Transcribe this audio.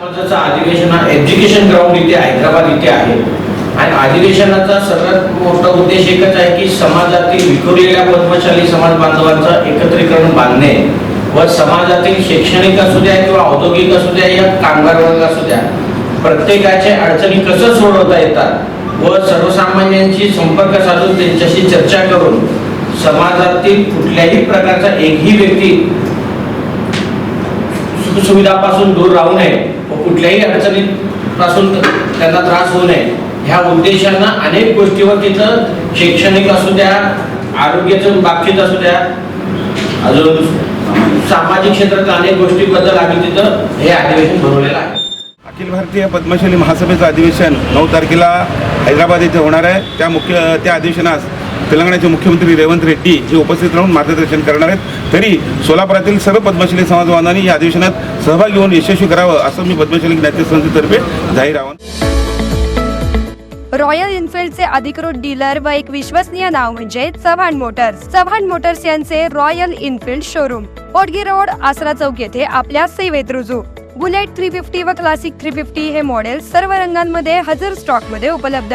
समाजाचं अधिवेशन हा एज्युकेशन ग्राउंड इथे हैदराबाद इथे आहे. आणि अधिवेशनाचा सर्वात मोठा उद्देश एकच आहे की समाजातील विखुरलेल्या पद्मशाली समाज बांधवांचं एकत्रीकरण बांधणे. व समाजातील शैक्षणिक असू द्या किंवा औद्योगिक असू द्या या कामगार वर्ग असू द्या प्रत्येकाच्या अडचणी कसं सोडवता येतात व सर्वसामान्यांशी संपर्क साधून त्यांच्याशी चर्चा करून समाजातील कुठल्याही प्रकारचा एकही व्यक्ती सुखसुविधापासून दूर राहू नये व कुठल्याही अडचणीपासून त्यांना त्रास होऊ नये. ह्या उद्देशानं अनेक गोष्टीवर तिथं शैक्षणिक असू द्या आरोग्याच्या बाबतीत असू द्या अजून सामाजिक क्षेत्रात अनेक गोष्टीबद्दल आम्ही तिथं हे अधिवेशन भरवलेलं आहे. अखिल भारतीय पद्मशाली महासभेचं अधिवेशन नऊ तारखेला हैदराबाद येथे होणार आहे. त्या मुख्य त्या अधिवेशनास तेलंगणाचे मुख्यमंत्री रेवंत रेड्डी हे उपस्थित राहून मार्गदर्शन करणार आहेत. तरी सोलापुरातील सर्व पद्मशाली समाज बांधवांनी या अधिवेशनात सहभागी होऊन यशस्वी करावं असं मी पद्मशाली ज्ञाती संस्थेतर्फे जाहीर आवाहन रॉयल एनफिल्डचे अधिकृत डीलर व एक विश्वसनीय नाव म्हणजे चव्हाण मोटर्स. चव्हाण मोटर्स यांचे Royal Enfield showroom. Potgi road Asara चौक येथे आपल्या सेवेत रुजू. बुलेट थ्री फिफ्टी व क्लासिक थ्री फिफ्टी हे मॉडेल सर्व रंगांमध्ये हजर स्टॉकमध्ये उपलब्ध.